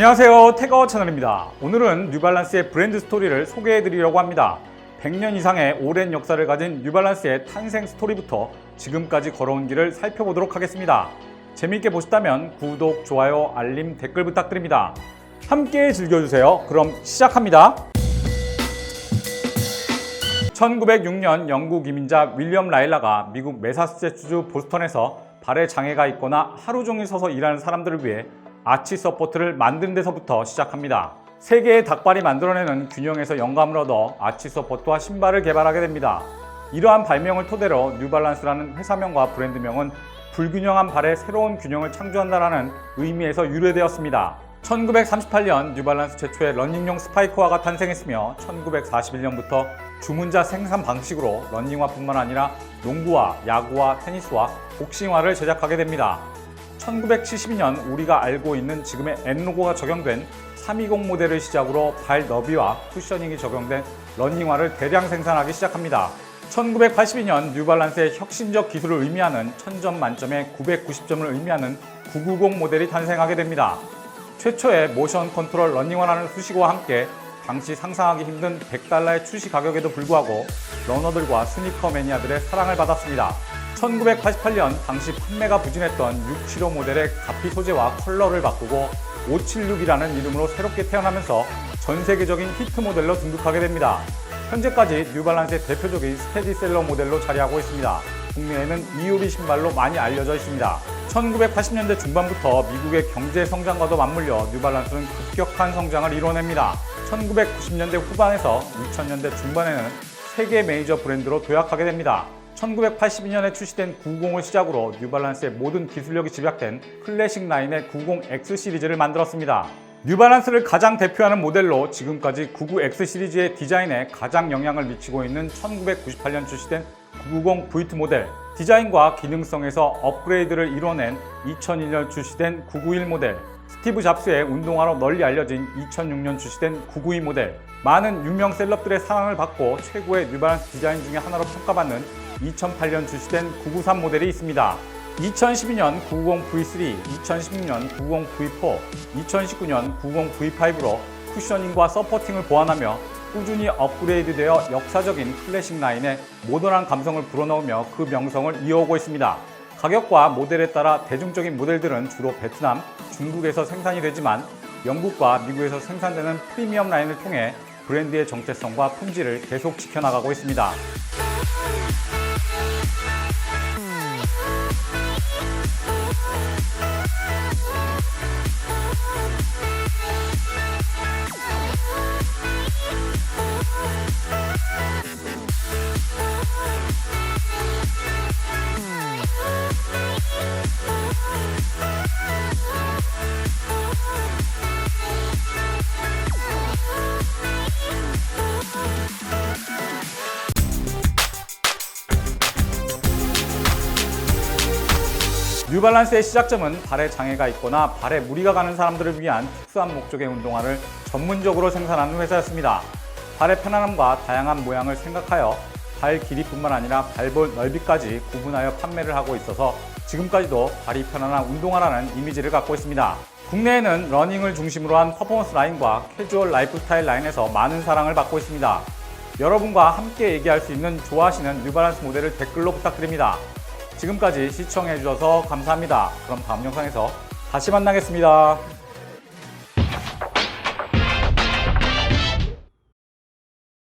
안녕하세요. 태거 채널입니다. 오늘은 뉴발란스의 브랜드 스토리를 소개해 드리려고 합니다. 100년 이상의 오랜 역사를 가진 뉴발란스의 탄생 스토리부터 지금까지 걸어온 길을 살펴보도록 하겠습니다. 재미있게 보셨다면 구독, 좋아요, 알림, 댓글 부탁드립니다. 함께 즐겨주세요. 그럼 시작합니다. 1906년 영국 이민자 윌리엄 라일라가 미국 매사추세츠주 보스턴에서 발에 장애가 있거나 하루 종일 서서 일하는 사람들을 위해 아치 서포트를 만드는 데서부터 시작합니다. 세 개의 닭발이 만들어내는 균형에서 영감을 얻어 아치 서포트와 신발을 개발하게 됩니다. 이러한 발명을 토대로 뉴발란스라는 회사명과 브랜드명은 불균형한 발의 새로운 균형을 창조한다라는 의미에서 유래되었습니다. 1938년 뉴발란스 최초의 러닝용 스파이크화가 탄생했으며 1941년부터 주문자 생산 방식으로 러닝화뿐만 아니라 농구화, 야구화, 테니스화, 복싱화를 제작하게 됩니다. 1972년 우리가 알고 있는 지금의 N로고가 적용된 320 모델을 시작으로 발 너비와 쿠셔닝이 적용된 러닝화를 대량 생산하기 시작합니다. 1982년 뉴발란스의 혁신적 기술을 의미하는 1000점 만점에 990점을 의미하는 990 모델이 탄생하게 됩니다. 최초의 모션 컨트롤 러닝화라는 수식어와 함께 당시 상상하기 힘든 100달러의 출시 가격에도 불구하고 러너들과 스니커 매니아들의 사랑을 받았습니다. 1988년 당시 판매가 부진했던 675 모델의 가피 소재와 컬러를 바꾸고 576이라는 이름으로 새롭게 태어나면서 전 세계적인 히트 모델로 등극하게 됩니다. 현재까지 뉴발란스의 대표적인 스테디셀러 모델로 자리하고 있습니다. 국내에는 이효리 신발로 많이 알려져 있습니다. 1980년대 중반부터 미국의 경제 성장과도 맞물려 뉴발란스는 급격한 성장을 이뤄냅니다. 1990년대 후반에서 2000년대 중반에는 세계 메이저 브랜드로 도약하게 됩니다. 1982년에 출시된 90을 시작으로 뉴발란스의 모든 기술력이 집약된 클래식 라인의 90X 시리즈를 만들었습니다. 뉴발란스를 가장 대표하는 모델로 지금까지 99X 시리즈의 디자인에 가장 영향을 미치고 있는 1998년 출시된 990 V2 모델, 디자인과 기능성에서 업그레이드를 이뤄낸 2001년 출시된 991 모델, 스티브 잡스의 운동화로 널리 알려진 2006년 출시된 992 모델, 많은 유명 셀럽들의 사랑을 받고 최고의 뉴발란스 디자인 중에 하나로 평가받는 2008년 출시된 993 모델이 있습니다. 2012년 990 V3, 2016년 990 V4, 2019년 990 V5로 쿠셔닝과 서포팅을 보완하며 꾸준히 업그레이드되어 역사적인 클래식 라인의 모던한 감성을 불어넣으며 그 명성을 이어오고 있습니다. 가격과 모델에 따라 대중적인 모델들은 주로 베트남, 중국에서 생산이 되지만 영국과 미국에서 생산되는 프리미엄 라인을 통해 브랜드의 정체성과 품질을 계속 지켜나가고 있습니다. 뉴발란스의 시작점은 발에 장애가 있거나 발에 무리가 가는 사람들을 위한 특수한 목적의 운동화를 전문적으로 생산하는 회사였습니다. 발의 편안함과 다양한 모양을 생각하여 발 길이뿐만 아니라 발볼 넓이까지 구분하여 판매를 하고 있어서 지금까지도 발이 편안한 운동화라는 이미지를 갖고 있습니다. 국내에는 러닝을 중심으로 한 퍼포먼스 라인과 캐주얼 라이프스타일 라인에서 많은 사랑을 받고 있습니다. 여러분과 함께 얘기할 수 있는 좋아하시는 뉴발란스 모델을 댓글로 부탁드립니다. 지금까지 시청해주셔서 감사합니다. 그럼 다음 영상에서 다시 만나겠습니다.